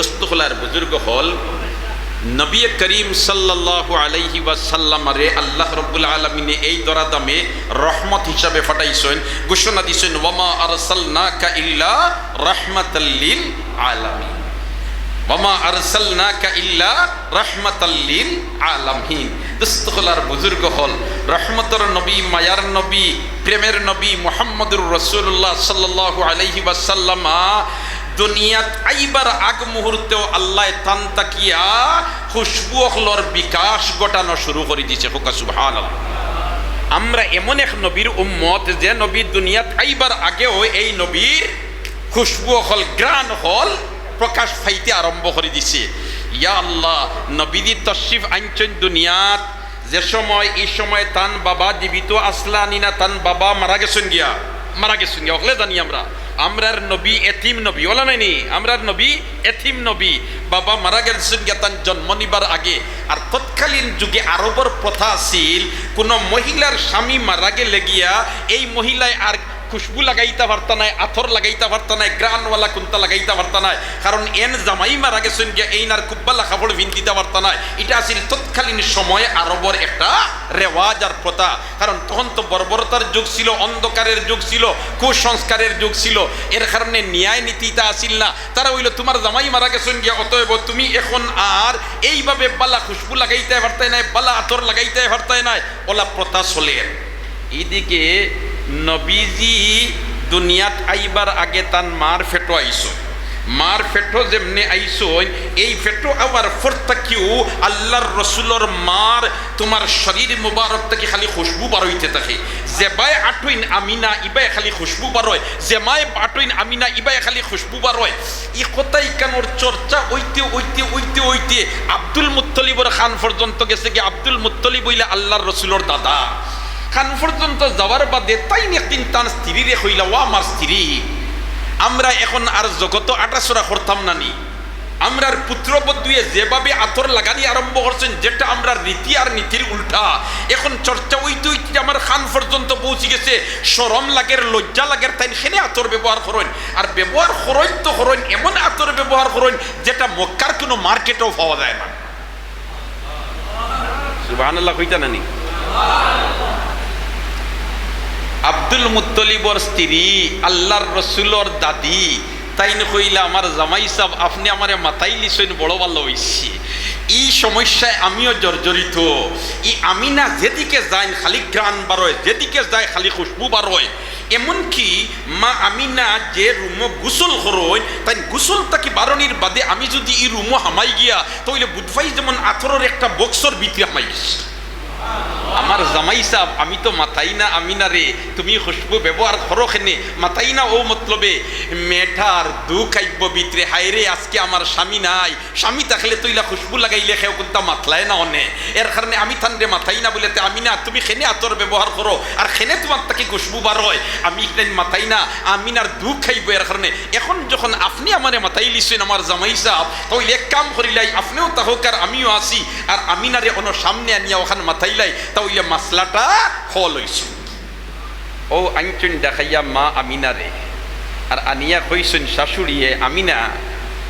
দোস্তখলার বুজুর্গ হল নবী করিম ওয়াসাল্লামারে আল্লাহ রব্বুল আলমিনে এই দরাদামে রহমত হিসাবে ফাটাইছেন, ঘোষণা দিছেন, ওয়ামা আরসালনাকা ইল্লা হল নবী নবী, প্রেমের নবী মুহাম্মদুর রাসূলুল্লাহ সাল্লাল্লাহু আলাইহি ওয়াসাল্লামা দুনিয়াত আইবার আগ মুহূর্তেও আল্লাহ তান তাকিয়া খুশবু অখলর বিকাশ ঘটানো শুরু করে দিছে। হোকা সুবহান আমরা এমন এক নবীর উম্মত যে নবী দুনিয়াত আইবার আগেও এই নবীর খুশবু হল গ্রান হল প্রকাশ পাইতে আরম্ভ করে দিছে। ইয়া আল্লাহ নবীদি তশরিফ আনছেন দুনিয়াত। যে সময়, এই সময় তান বাবা জীবিত আসলা নিনা তান বাবা মারা গেছেন গিয়া। মারা গেছেন গিয়া ওখলে জানি আমরা। আমরার নবী এথিম নবী। ওলা নাইনি আমরার নবী এথিম নবী। বাবা মারা গেছেন জ্ঞাতান জন্ম নিবার আগে। আর তৎকালীন যুগে আরবর প্রথা ছিল কোনো মহিলার স্বামী মারা গেলে গিয়া এই মহিলায় আর খুশবু লাগাইতে পারতা নাই, আথর লাগাইতে পারতা নাই, গ্রানওয়ালা কুন্তা লাগাইতে পারতা নাই। কারণ এন জামাই মারা গেছেন গিয়া এই নার কুব্বালা কাপড় ভিন্দিতে পারতা নাই। এটা আছিল তৎকালীন সময়ে আরবর একটা রেওয়াজ আর প্রথা। কারণ তখন তো বর্বরতার যুগ ছিল, অন্ধকারের যুগ ছিল, কুসংস্কারের যুগ ছিল। এর কারণে ন্যায় নীতিটা আসিল না। তারা হইল, তোমার জামাই মারা গেছেন গিয়া অতএব তুমি এখন আর এইভাবে বালা খুশবু লাগাইতে পারতাই নাই, বালা আতর লাগাইতে পারতাই নাই। ওলা প্রথা চলে। এইদিকে নবীজি দুনিয়াত আইবার আগে তান মার ফেটো আইসো মার ফেটো যেমনি আইসো এই ফেটো আবার ফরতাকিও আল্লাহর রসুলর মার তোমার শরীর মুবারক থেকে খালি খুশবু বারইতে থাকে। জেবাই আটইন আমিনা ইবাই খালি খুশবু বারয় জেমাই আটইন আমিনা ইবাই খালি খুশবু বারয় ই কথাই কানোর চর্চা ওইতে ওইতে ওইতে ওইতে আব্দুল মুত্তলিবর খান পর্যন্ত গেছে কি আব্দুল মুত্তলিব হইলে আল্লাহর রসুলর দাদা। খান পর্যন্ত যাওয়ার বাদে তাই একদিন তার স্ত্রী রে হইলা ও আমার স্ত্রী আমরা এখন আর জগত আটাচড়া করতাম না নি। আমরার পুত্রবধূয়ে যেভাবে আতর লাগানি আরম্ভ করছেন, যেটা আমরা রীতি আর নীতির উল্টা। এখন চর্চা ওইতে ওইতে আমার খান পর্যন্ত পৌঁছে গেছে। সরম লাগের, লজ্জা লাগের তাই সেনে আতর ব্যবহার করেন। আর ব্যবহার করেন তো করেন, এমন আতর ব্যবহার করেন, যেটা মক্কার কোনো মার্কেটেও পাওয়া যায় না। সুবাহ কইতা নানি আব্দুল মুত্তলিবর স্ত্রী, আল্লাহর রসুলর দাদি। তাই কইলা, আমার জামাই সাহ আপনি আমারে মাথাই লিছেন বড় ভালো হইছি। এই সমস্যায় আমিও জর্জরিত। ই আমি না যেদিকে যাই খালি গ্রান বারোয়, যেদিকে যায়, খালি খুশবু বারোয়। এমনকি মা আমি না যে রুমো গুসল করই তাই গুসল তাকে বারণির বাদে আমি যদি এই রুমো হামাই গিয়া, তাহলে বুধবাই যেমন আথরের একটা বক্সর ভিতরে হামাই গেছি আমার জামাই সাহ, আমি তো মাথাই না আমি না রে তুমি খুশবু ব্যবহার করো খেনে মাথাই না ও মতলবে, মেঠার দু খাইব ভিতরে হাই রে আজকে আমার স্বামী নাই। স্বামী থাকলে তুইলা খুশবু লাগাইলে খেও কিন্তু মাতলায় না অনে। এর কারণে আমি থান রে মাথাই না বলে আমি না তুমি খেনে আতর ব্যবহার করো? আর খেনে তোমার তাকে খুশবু বার হয়? আমি মাথাই না আমি আর দু খাইব এর কারণে। এখন যখন আপনি আমার মাথাই লিছেন, আমার জামাই সাহ, তাহলে এক কাম করিলাই, আপনিও তাহক আমিও আসি। আর আমি না রে অন্য সামনে আনিয়া ওখানে মাথাইলাই তাহলে মাসলাটা হল হইছে ও আইনচুন দেখাইয়া মা আমিনা রে আর আনিয়া কইছেন শাশুড়িয়ে আমিনা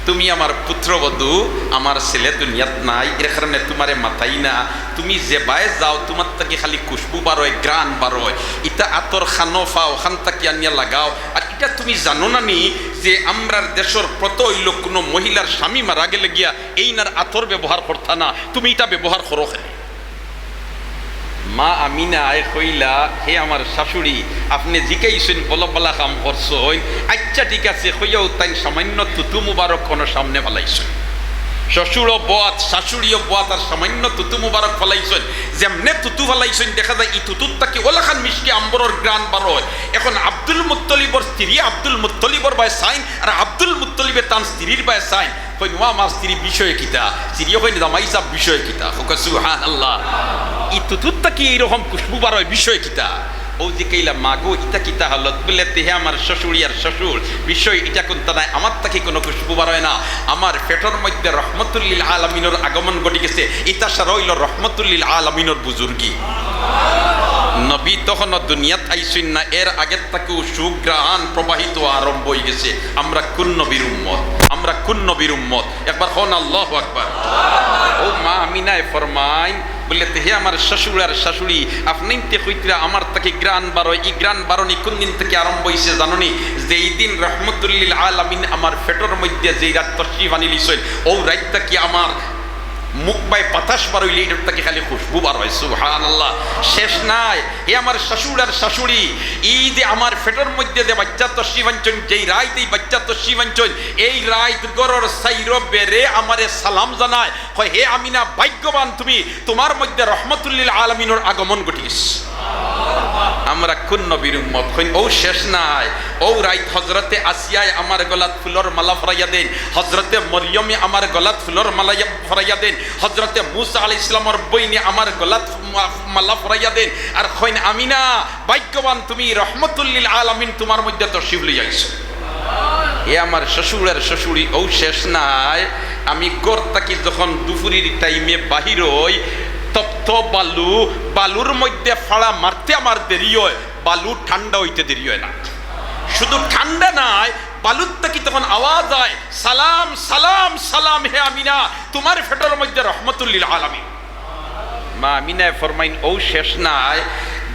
তুমি আমার পুত্রবধূ আমার ছেলে দুনিয়াত নাই এর কারণে তোমারে মাথাই না তুমি যে বায়ে যাও তোমার তাকে খালি খুশবু বারোয় গ্রান বারোয় ইটা আতর খানো ফাও খান তাকে আনিয়া লাগাও আর এটা তুমি জানো না নি যে আমরার দেশের প্রত হইল কোনো মহিলার স্বামী মারা গেলে গিয়া এই নার আতর ব্যবহার করতা না তুমি এটা ব্যবহার করো খেলে মা আমিনা আয় কইলা, হে আমার শাশুড়ি, আপনি জিকাইছেন বলা বলা কাম করছেন আচ্ছা ঠিক আছে কইয়াও তাই সামান্য তুতু মুবারক কোনো সামনে ফলাইছেন শ্বশুরও বয়াত শাশুড়িও বয়াত আর সামান্য তুতু মুবারক ফলাইছেন। যেমনে তুতু ফলাইছেন, দেখা যায় ই তুতুর তাকে ওলাখান মিষ্টি আম্বরের গ্রান বার হয়। এখন আব্দুল মুত্তলিবর স্ত্রী, আব্দুল মুত্তলিবর বায় সাইন, আর আব্দুল মুত্তলিবের তার স্ত্রীর বায় সাইন। কই, মা আমার স্ত্রী বিষয় কিতা? স্ত্রীও কই জামাই সাহ বিষয় কিতা? হোক সুহান আল্লাহ ই কি এইরকম খুশবু বার হয় বিষয় কিতা? ও যে কেইলা, মাগো ইটা কিতা হলত বলে তেহে আমার শ্বশুরি আর শ্বশুর। বিষয় এটা নাই আমার তাকে কোনো খুশবু বার হয় না। আমার পেটর মধ্যে রহমতুল্লিল আলমিনোর আগমন ঘটে গেছে। ইতা সারা হইল রহমতুল্লিল আলমিনোর বুজুর্গি। নবী তখন দুনিয়াত আইসুন না, এর আগের থেকেও সুগ্রাহান প্রবাহিত আরম্ভ হয়ে গেছে। আমরা কোন নবীর উম্মত? আমরা কোন নবীর উম্মত? একবার হন আল্লাহ আকবার। ও মা আমিনায় ফরমাইন বললে হে আমার শ্বশুর আর শাশুড়ি, আপনি তে কইতরা আমার তাকে গ্রান বারো ই গ্রান বারণি কোন দিন থেকে আরম্ভ হয়েছে জাননি? যে এই দিন রহমতুল্লিল আলামিন আমার ফেটোর মধ্যে যেই রাত তশরিফ আনি লিছই ও রাতটা কি আমার মুখ বাই বাতাস বার হইলে এটার থেকে খালি খুশবু বার হয় সুহান আল্লাহ শেষ নাই। হে আমার শ্বশুর আর শাশুড়ি যে আমার ফেটোর মধ্যে যে বাচ্চা তো শিবাঞ্চন, যেই রায় এই বাচ্চা তো শিবাঞ্চন, এই রায় গরর সাইর বেড়ে আমারে সালাম জানায়। হয় হে আমিনা, ভাগ্যবান তুমি, তোমার মধ্যে রহমতুল্লিল আলমিনোর আগমন ঘটিয়েছে। আমরা কোন নবীর উম্মত ও শেষ নাই। ও রাইত হজরতে আসিয়ায় আমার গলাত ফুলর মালা ফরাইয়া দেন। হজরতে মরিয়মে আমার গলাত ফুলর মালা ফরাইয়া দেন। হজরতে মুসা আল ইসলামর বইনে আমার গলাত মালা ফরাইয়া দেন। আর হইন আমিনা, ভাগ্যবান তুমি, রহমতুল্লিল আলামিন তোমার মধ্যে তো শিবলি যাইছো এ আমার শ্বশুরের শ্বশুরি, ও শেষ নাই। আমি তাকি যখন দুপুরির টাইমে বাহির হই তপ্ত বালু, বালুর মধ্যে ফাড়া মারতে আমার দেরি হয় বালু ঠান্ডা হইতে দেরি হয় না। শুধু ঠান্ডা নাই, বালুর থেকে তখন আওয়াজ হয় সালাম সালাম সালাম হে আমিনা, তোমার ফেটোর মধ্যে রহমতুল্লিল আলামিন। মা আমিনায় ফরমাইন, ও শেষ নাই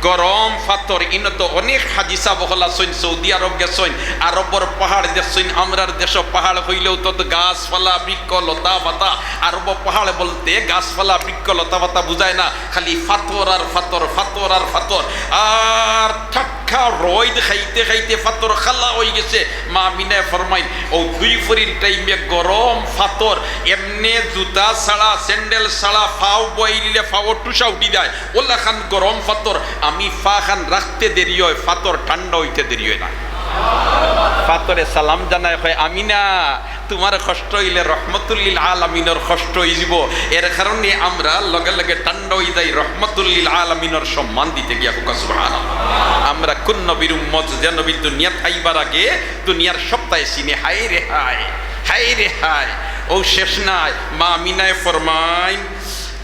গরম ফাতর, ইন তো অনেক হাদিসা বহলা সৈন, সৌদি আরব গেছইন আরবর পাহাড় দেখছইন আমরার দেশ পাহাড় হইলেও তত গাছপালা বৃক্ষ লতা বাতা, আরব পাহাড় বলতে গাছপালা বৃক্ষ লতা বাতা বুঝায় না, খালি ফাতর আর ফাতর ফাতর আর ফাতর। আর ঠাক্কা রইদ খাইতে খাইতে ফাতর খালা হয়ে গেছে। মা মিনায় ফরমাইন ও দুই ফরির টাইমে গরম ফাতর, এমনে জুতা ছাড়া, স্যান্ডেল ছাড়া, ফাও বইলে ফাও টুসা উঠি যায় ওলা খান গরম ফাতর, আমি ফা খান রাখতে দেরি হয়, ফাতর ঠান্ডা হইতে দেরি হয় না। ফাতরে সালাম জানায় হয় আমি না তোমার কষ্ট হইলে রহমতুল্লিল আলমিনর কষ্ট হয়ে যাব। এর কারণে আমরা লগে লগে টান্ড হয়ে যাই রহমতুল্লিল আলমিনর সম্মান দিতে গিয়া হুকা, সুবহানাল্লাহ। আমরা কোন নবীর উম্মত যে নবী দুনিয়া থাইবার আগে দুনিয়ার সপ্তাহে চিনে হাই রে হায় হাই রে হায়। ও শেষ নাই। মা মিনায় ফরমাইন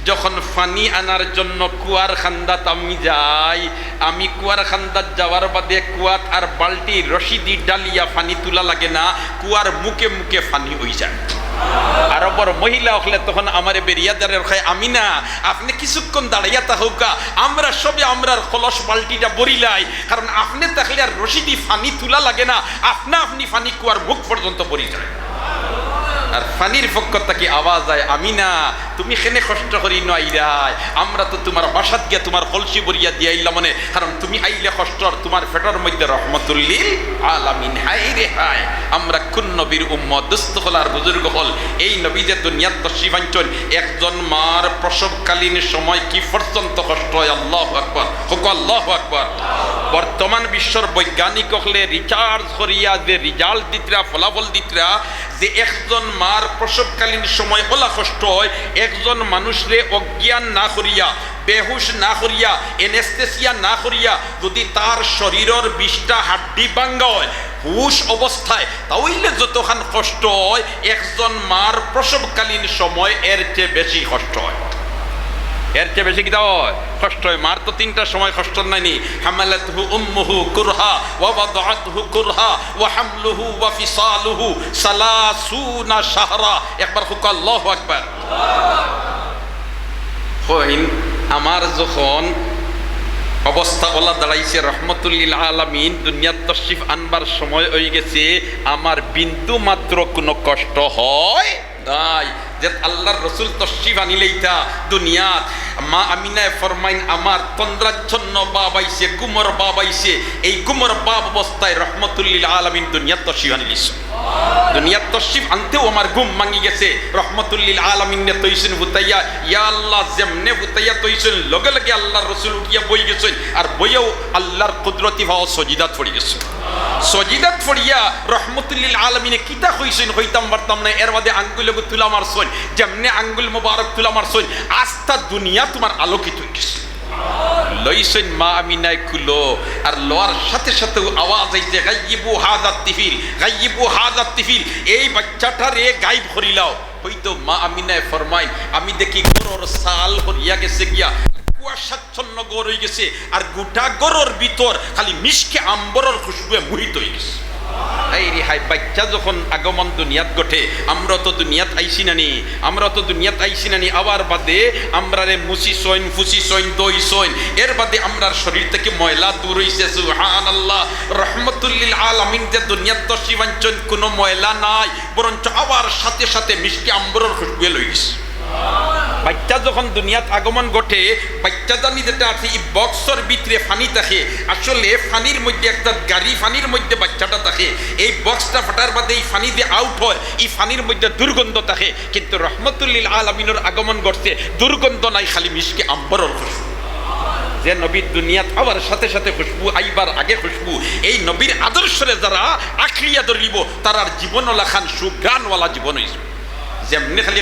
যখন ফানি আনার জন্য কুয়ার খান্দাত আমি যাই, আমি কুয়ার খান্দাত যাওয়ার বাদে কুয়াত আর বালতি রশিদি ডালিয়া ফানি তোলা লাগে না, কুয়ার মুখে মুখে ফানি হয়ে যায়। আরবর মহিলা হলে তখন আমার বেরিয়াদারের খায় আমি না, আপনি কিছুক্ষণ দাঁড়াইয়া থাকুকা, আমরা সবে আমরা কলস বালতিটা বরিলাই কারণ আপনি থাকলে আর রশিদি ফানি তোলা লাগে না, আপনা আপনি ফানি কুয়ার মুখ পর্যন্ত বরি যায়। আর ফানির পক্ষ থেকে আওয়াজ আয় আমি না তুমি খেনে কষ্ট করি নইরাই আমরা তো তোমার বাসাত গিয়া তোমার কলসি বরিয়া দিয়ে আইলাম মানে কারণ তুমি আইলে কষ্ট তোমার ফেটার মধ্যে রহমতুল্লিল আলামিন। হাই রে হাই আমরা কোন নবীর উম্মত? দুস্থ হল আর বুজুর্গ হল। এই নবী যে দুনিয়ার তসিবাঞ্চল একজন মার প্রসবকালীন সময় কি পর্যন্ত কষ্ট হয়? আল্লাহ আকবর। হোক আল্লাহ আকবর। বর্তমান বিশ্বর বৈজ্ঞানিক হলে রিচার্জ করিয়া যে রিজাল্ট দিতরা, ফলাফল দিতরা, যে একজন মার প্রসবকালীন সময় ওলা কষ্ট হয়, একজন মানুষরে অজ্ঞান না করিয়া, বেহুশ না করিয়া এনেস্থেসিয়া না করিয়া, যদি তার শরীরের বিষটা হাড্ডি ভাঙ্গা হয়, হুশ অবস্থায় তাহলে যতখান কষ্ট হয়, একজন মার প্রসবকালীন সময় এর চেয়ে বেশি কষ্ট হয়। এর চেয়ে বেশি কি হয় কষ্ট হয় মার তো তিনটা সময় কষ্ট নাইনি। হামালাতহু উম্মুহু কুরহা, ওয়া ওয়াদাআতহু কুরহা, ওয়া হামলুহু ওয়া ফিসালুহু সালাসুনা শাহরা। একবার হুক, আল্লাহু আকবার। হইন, আমার যখন অবস্থা ওলা দাঁড়াইছে, রহমতুল্লিল আলামিন, দুনিয়ার তশরিফ আনবার সময় হয়ে গেছে, আমার বিন্দু মাত্র কোনো কষ্ট হয় নাই। যে আল্লাহর রসুল তশরিফ আনিলেইতা দুনিয়াত। মা আমিনায় ফরমাইন, আমার তন্দ্রাচ্ছন্ন বাব আইছে, গুমর বাব আইছে। এই গুমর বাব অবস্থায় রহমতুল্লিল আলামিন দুনিয়াত তশরিফ আনিলিস দুনিয়ার তশরিফ আনতেও আমার ঘুম ভাঙি গেছে। রহমতুল্লিল আলামিনে তৈছেন হুতাইয়া, ইয়া আল্লাহ, যেমনে হুতাইয়া তৈছেন লগে লগে আল্লাহর রসুল উঠিয়া বই গেছেন, আর বইয়াও আল্লাহর কুদরতি ভাও সজিদাত পড়ে গেছে। সজিদাত ফড়িয়া রহমতুল্লিল আলমিনে কিতা হইছেন হইতাম পারতাম না এর বাদে আঙ্গুল তুলা মারছন যেমনে আঙ্গুল মোবারক তুলা মারছন আস্থা দুনিয়া তোমার আলোকিত গেছে লইছেন মা আমিনায় খুলো আর লোয়ার সাথে সাথে আওয়াজ আইছে গাইবু হাজার তিফিল গাইবু হাজার তিফিল, এই বাচ্চাটা রে গাইব করিলাও। হইতো মা আমিনায় ফরমাই, আমি দেখি গরুর সাল হরিয়া গেছে গিয়া কুয়াশাচ্ছন্ন গড় হয়ে গেছে, আর গোটা গরর ভিতর খালি মিশকে আম্বরর খুশবুয়ে মোহিত হয়ে গেছে। এই রে হাই বাচ্চা যখন আগমন দুনিয়াত ঘটে আমরা তো দুনিয়াত আইসি নানি আমরা তো দুনিয়াত আইসি নানি আবার বাদে আমরা রে মুসি সইন ফুসি সইন দই সইন এর বাদে আমরার শরীর থেকে ময়লা দূর হইছে সুহান আল্লাহ রহমতুল্লিল আলামিন যে দুনিয়াত তো শিবাঞ্চন কোনো ময়লা নাই বরঞ্চ আবার সাথে সাথে মিষ্টি আম্বরর খুশবুয়ে লই গেছে। বাচ্চা যখন দুনিয়াত আগমন ঘটে বাচ্চা জানি যেটা আছে এই বক্সর ভিতরে ফানি থাকে। আসলে ফানির মধ্যে একটা গাড়ি ফানির মধ্যে বাচ্চাটা থাকে। এই বক্সটা ফাটার বাদে এই ফানি দিয়ে আউট হয় এই ফানির মধ্যে দুর্গন্ধ থাকে। কিন্তু রহমতুল্লিল আলমিনের আগমন ঘটছে দুর্গন্ধ নাই, খালি মিশকে আম্বরর যে নবীর দুনিয়াত আবার সাথে সাথে খুশবু আইবার আগে খুশবু এই নবীর আদর্শরে যারা আখলিয়া ধরিব তারার জীবন লাখান সুগানওয়ালা জীবন হয়েছে খালি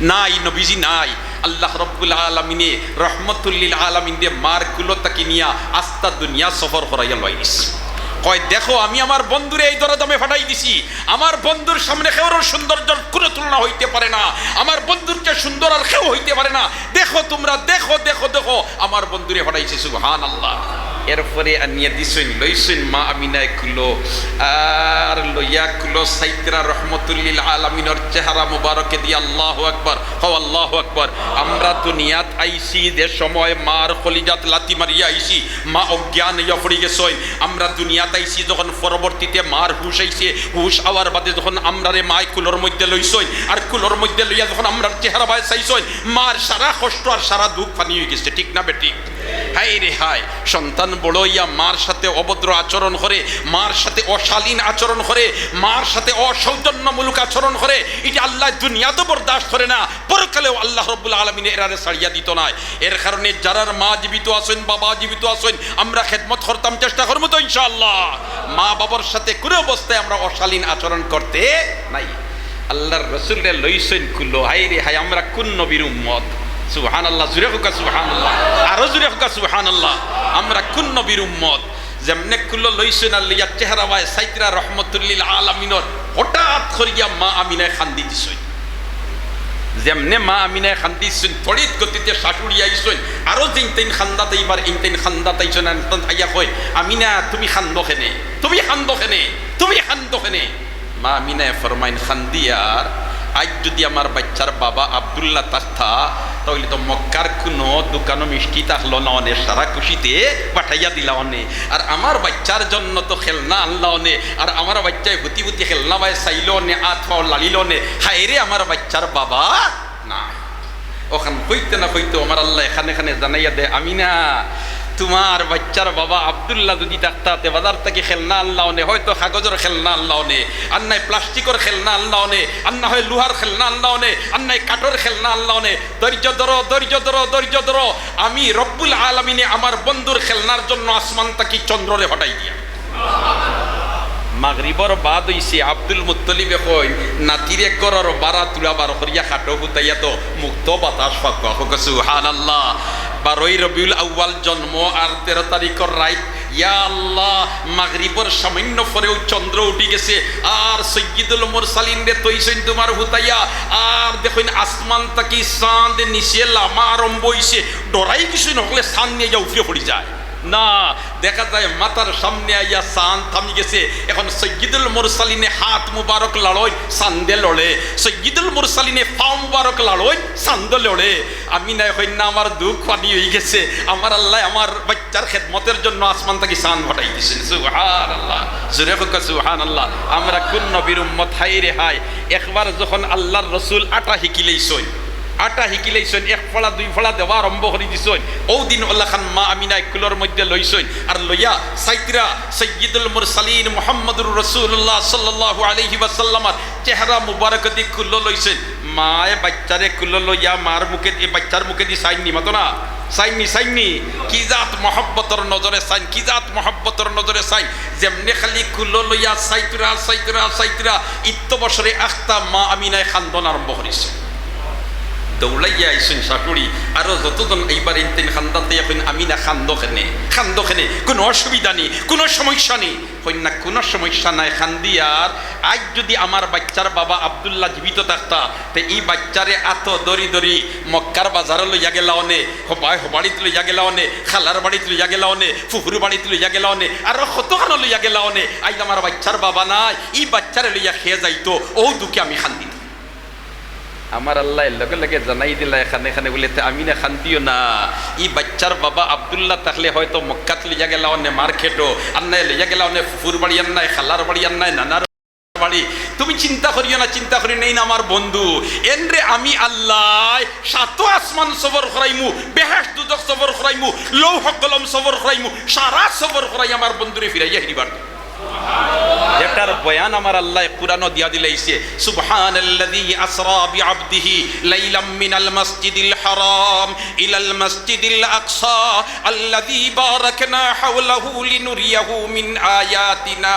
নাই, নবীজি নাই। আল্লাহ নিয়া দুনিয়া আমি আমার বন্ধুরে এই দরদামে ফাটাই দিছি। আমার বন্ধুর সামনে কেউর সৌন্দর্যের কোনো তুলনা হইতে পারে না। আমার বন্ধুর যে সুন্দর আর কেউ হইতে পারে না। দেখো তোমরা, দেখো দেখো দেখো, আমার বন্ধুরে ফাটাইছি সুবহান আল্লাহ এরপরে আনিয়া দিছেন লইছেন মা আমিনায় কুলো আর লইয়া কুলো সাইতরা রহমতুল্লিল আলামিনর চেহারা মুবারকে দিয়ে আল্লাহ আকবার হ আল্লাহ আকবার আমরা তো নিয়াত আইসি যে সময় মার খলিজাত লাতি মারিয়া আইছি মা অজ্ঞান ইয়া পড়ে গেছই আমরা দুনিয়াত আইসি যখন পরবর্তীতে মার হুশ আইছে, হুশ আওয়ার বাদে যখন আমরা রে মায় কুলোর মধ্যে লইছই আর কুলোর মধ্যে লইয়া যখন আমরা চেহারা বাই চাইছই মার সারা কষ্ট আর সারা দুঃখ পানি হয়ে গেছে, ঠিক না বেটি? হাই রে হাই সন্তান বড় ইয়া মার সাথে অভদ্র আচরণ করে, মার সাথে অশালীন আচরণ করে, মার সাথে অসৌজন্যমূলক আচরণ করে, এটা আল্লাহ দুনিয়া তো বরদাস্ত করে না, পরকালেও আল্লাহ রব্বুল আলমিনে এরারে ছাড়িয়া দিত না। এর কারণে যারার মা জীবিত আছেন, বাবা জীবিত আছেন, আমরা খেদমত করতাম, চেষ্টা করব তো ইনশাআল্লাহ। মা বাবার সাথে কোনো অবস্থায় আমরা অশালীন আচরণ করতে নাই। আল্লাহর রসুলের লইসেন খুললো হাই রে হাই আমরা কোন নবীর উম্মত? সুহান আল্লাহ জুরে হুকা সুহান আল্লাহ আরও জুরে হুকা সুহান আল্লাহ আমরা কোন নবীর উম্মত? যেমনে কুল্লো লইসেন আল্লাহ চেহারা বায় সাইতরা রহমতুল্লিল আল আমিনর হঠাৎ করিয়া মা আমিনায় খান্দি দিছই যেমনে মা আমিনায় খান্দি দিছেন তড়িৎ গতিতে শাশুড়ি আইছেন আরও যেন তেন খান্দা তাইবার, ইন তেন খান্দা তাইছেন আইয়া কই আমিনা, তুমি খান্দ খেনে তুমি খান্দ খেনে তুমি খান্দ খেনে মা আমিনায় ফরমাইন, খান্দিয়ার আজ যদি আমার বাচ্চার বাবা আবদুল্লাহ থাকতা তাহলে তো মক্কার কোনো দোকানও মিষ্টি থাকল না অনে সারা খুশিতে পাঠাইয়া দিলা অনে। আর আমার বাচ্চার জন্য তো খেলনা আনলা অনে, আর আমার বাচ্চায় হুতি হুতি খেলনা বাই চাইল নে আত পাও লালিল নে হায়রে আমার বাচ্চার বাবা না ওখান কইতে না কইতে আমার আল্লাহ এখানে এখানে জানাইয়া দে আমি না তোমার বাচ্চার বাবা আবদুল্লাহ যদি ডাক্তারতে বাজার থেকে খেলনা আল্লাহ নে হয়তো কাগজের খেলনা আল্লাহ নে আর নাই প্লাস্টিকের খেলনা আল্লাহ নে আর না হয় লোহার খেলনা আল্লাহ নে আর নাই কাঠের খেলনা আল্লাহ নে ধৈর্য ধরো ধৈর্য ধরো ধৈর্য ধরো, আমি রব্বুল আলমিনে আমার বন্ধুর খেলনার জন্য আসমান তাকি চন্দ্রলে হটাই দিয়া। মাগরিবর বাদ হইছে, আব্দুল মুত্তলিবে কই নাতিরে গরর বারা তুলা বার করিয়া খাটো হুতাইয়া তো মুক্ত বাতাস ফাঁকা হোক, সুবহানাল্লাহ। বারোই রবিউল আউয়াল জন্ম আর তেরো তারিখর রাইট ইয়া আল্লাহ, মাগরিবর সামান্য পরেও চন্দ্র উঠি গেছে। আর সৈয়দুল মুরসালিন রে তৈছেন তোমার হুতাইয়া। আর দেখুন, আসমান তাকি চাঁদ, নিচে লামা আরম্ভ হইছে। ডরাই কিছু নহলে চাঁদ নিয়ে যা উঠে পড়ি যায়। না, দেখা যায় মাতার সামনে আইয়া সান থামি গেছে। এখন সৈয়দুল মুরসালিনে হাত মুবারক লাড়ই সান্দে লড়ে। সৈয়দুল মুরসালিনে পা মুবারক লাড়ই সান্দ লড়ে। আমি না এখন না আমার দুঃখ পানি হয়ে গেছে। আমার আল্লাহ আমার বাচ্চার খেদমতের জন্য আসমান থেকে সান ঘটাই দিয়েছেন সুহান আল্লাহ জুরে সুহান আল্লাহ আমরা কোন নবীর উম্মত হাই রে হাই একবার যখন আল্লাহর রসুল আটা হিকিলেই সই। আটা শিকিলেইছইন এক ফলা, দুই ফলা দেওয়া আরম্ভ কৰি দিছইন ঔ দিন আল্লাহ খান মা আমিনা কুলৰ মধ্যে লৈছইন আৰু লইয়া সাইতরা সৈয়দুল মুরসালিন মুহাম্মদুর রসুল্লাহ সাল্লাল্লাহু আলাইহি ওয়াসাল্লামার চেহারা মুবারক দি কুল্লো লইছইন মায়ে বাচ্চারে কুল্লো লইয়া মার মুখে দি বাচ্চার মুখে দি সাইন নিমাতো না। সাইননি সাইননি কি জাত মহব্বতর নজরে সাইন কি জাত মহব্বতর নজরে সাইন যেমনে খালি কুল্লো লইয়া সাইতরা সাইতরা সাইতরা ইত্য বছরে আখতা মা আমিনায় খান্দন আরম্ভ করিছে দৌড়াইয়া আইসুন শাশুড়ি আরও যতজন এইবার ইনতেন খান্দাতে এখন আমি না খান্দোখানে খান্দোখানে কোনো অসুবিধা নেই, কোনো সমস্যা নেই। হই না কোনো সমস্যা নাই খান্দিয়ার আজ যদি আমার বাচ্চার বাবা আবদুল্লাহ জীবিত থাকতা, তে এই বাচ্চারে এত দরি দরি মক্কার বাজারে লইয়া গেলা অনে, হবাই হবাড়িতে লইয়া গেলা অনে, খালার বাড়িতে লইয়া গেলা অনে, ফুফুর বাড়িতে লইয়া গেলা অনে, আর কতখানো লইয়া গেলা অনে আজ আমার বাচ্চার বাবা নাই, এই বাচ্চারে লইয়া খেয়ে যাইতো, ও দুঃখে আমি খান্দি আমার আল্লাহ লগে লগে জানাই দিলা, এখানে এখানে বলিতে আমি না খান্তিও না। ই বাচ্চার বাবা আবদুল্লাহ থাকলে হয়তো মক্কাত লিয়া গেলা অনে মার্কেটও আর নাই লিয়া গেলা অনে ফুফুর বাড়ি আর নাই খালার বাড়ি আর নাই নানার বাড়ি। তুমি চিন্তা করিও না, চিন্তা করি নেই না আমার বন্ধু। এনরে আমি আল্লাহ সাত আসমান সবর করাইমু বেহাস দুদক সবর করাইমু লৌহ কলম সবর করাইমু সারা সবর করাই আমার বন্ধুরে ফিরাইয়া হিরিবার। যেটার বয়ান আমার আল্লাহ কুরআন দিয়া দিলাইছে সুবহানাল্লাযী আসরা বিআবদিহি লাইলাম মিনাল মাসজিদিল হারাম ইলাল মাসজিদিল আকসা আল্লাযী বারাকনা হাওলাহু লিনুরিয়াহু মিন আয়াতিনা,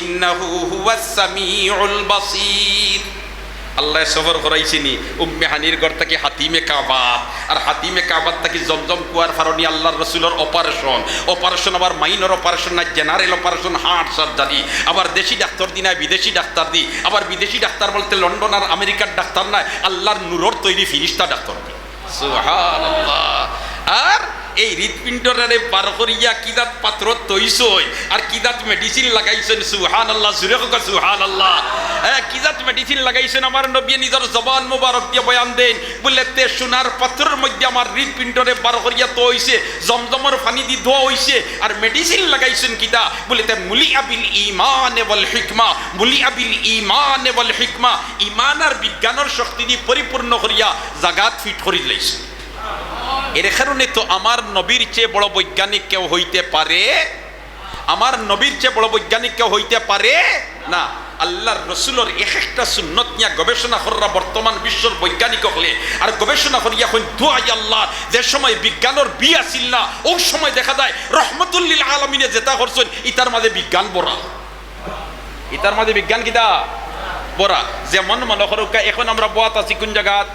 ইন্নাহু হুয়াস সামিউল বাসীর। আল্লাহ সফর করাইছিনি। উম্মে হানির ঘর থেকে হাতিমে কাবাব আর হাতিমে কাবাব থেকে জমজম কুয়ার ফারণি আল্লাহর রসুলের অপারেশন অপারেশন আবার মাইনর অপারেশন না জেনারেল অপারেশন হার্ট সার্জারি আবার দেশি ডাক্তার দি, না বিদেশি ডাক্তার দি। আবার বিদেশি ডাক্তার বলতে লন্ডন আর আমেরিকার ডাক্তার নাই আল্লাহর নূরর তৈরি ফিরিস্তা ডাক্তার। আর এই হৃৎপিণ্ডরে বার করিয়া কিদাত পাত্র তৈছই আর কিদাত মেডিসিন লাগাইছেন? সুহান আল্লাহ সুরে হোক সুহান আল্লাহ হ্যাঁ কিদাত মেডিসিন লাগাইছেন? আমার নবী নিজের জবান মোবারক দিয়ে বয়ান দেন। বলে, তে সোনার পাত্রের মধ্যে আমার হৃৎপিণ্ডরে বার করিয়া তো হইছে জমজমর পানি দি ধোয়া হইছে আর মেডিসিন লাগাইছেন কিদা বলে, তে মুলি আবিল ইমান বল হিকমা মুলি আবিল ইমান বল হিকমা। ইমান আর বিজ্ঞানের শক্তি দিয়ে পরিপূর্ণ করিয়া জাগাত ফিট করি লাইছে এর কারণে তো আমার নবীর চেয়ে বড় বৈজ্ঞানিক কেউ হইতে পারে? আমার নবীর চেয়ে বড় বৈজ্ঞানিক কেউ হইতে পারে? না। আল্লাহর রসুলোর এক একটা সুন্নত নিয়া গবেষণা করা বর্তমান বিশ্বর বৈজ্ঞানিক হলে, আর গবেষণা করিয়া হইন দুয়াই আল্লাহ, যে সময় বিজ্ঞানের বি আসিল না ওই সময় দেখা যায় রহমতুল্লিল আলমিনে যেটা করছেন, ইতার মাঝে বিজ্ঞান বড়া। ইতার মাঝে বিজ্ঞান কিতা? বড়া। যেমন মনে করো এখন আমরা বোয়াত আছি কোন জায়গাত?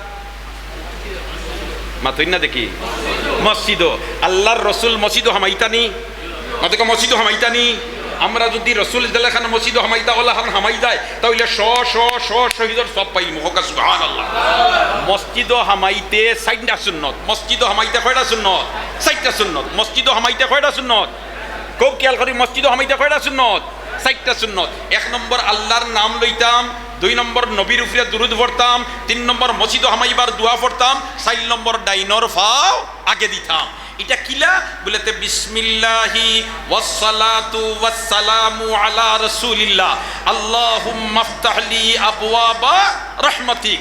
মাতই না দেখি। মসজিদ আল্লাহর রসুল মসজিদ হামাইতানি। মাতকে মসজিদ হামাইতানি। আমরা যদি রসুল খান মসজিদ হামাইতা ওলা খান হামাই যায়, তাহলে শ শ শ শহীদর সব পাই মুখকা সুবহান আল্লাহ মসজিদ হামাইতে সাইডটা সুন্নত। মসজিদ হামাইতে কয়টা সুন্নত? সাইডটা সুন্নত। মসজিদ হামাইতে কয়টা সুন্নত? খুব খেয়াল করি মসজিদ হামাইতে কয়টা সুন্নত? সাইডটা সুন্নত। এক নম্বর, আল্লাহর নাম লইতাম দুই নম্বর নবীর উপরে দুরুদ পড়তাম, তিন নম্বর মসজিদ হামাইবার দোয়া পড়তাম, চার নম্বর ডাইনর ফাও আগে দিতাম। এটা কিলা? বলেতে বিসমিল্লাহি ওয়াসসালাতু ওয়াসসালামু আলা রাসূলিল্লাহ। আল্লাহুম্মা আফতাহলি আবওয়াবা রাহমাতিক।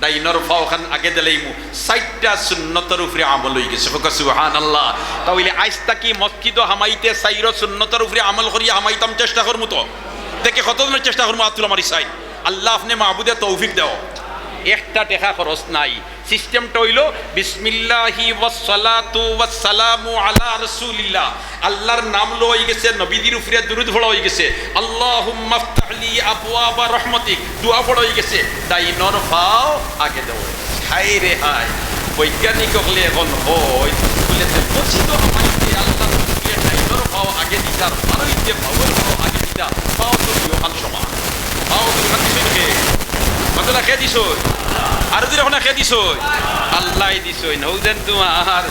ডাইনর ফাও খান আগে দিলেইমু। সাইটটা সুন্নতের উপরে আমল হয়ে গেছে। ফোকা সুবহানাল্লাহ। তাহলে আজ তাকি মসজিদ হামাইতে সাইর সুন্নতের উপরে আমল করিয়া হামাইতাম চেষ্টা করমু তো? দেখে কতদিনের চেষ্টা করব আতুল আমারি সাইড আল্লাহ আপনি মাহবুদে তৌফিক দেও। একটা টেকা খরচ নাই। সিস্টেমটা হইল, বিসমিল্লাহি ওয়াসসালাতু ওয়াসসালামু আলা রাসূলিল্লাহ। আল্লাহর নাম লো হয়ে গেছে নবীদের উপরে দুরুদ পড়া হয়ে গেছে। আল্লাহুম্মা আফতাহলি আবওয়াবা রাহমাতিক। দোয়া পড়া হয়ে গেছে। ডাইনর ফাও আগে দেও। হাই রে হাই বৈজ্ঞানিক হলে এখন হয়। বলে আমাইতে আল্লাহ ডাইনর ফাও আগে দিতার পারইতে ভাবের ফাও আগে দিতা পাও তো সমান। আল্লাহ দিছ নৌদেন তোমার।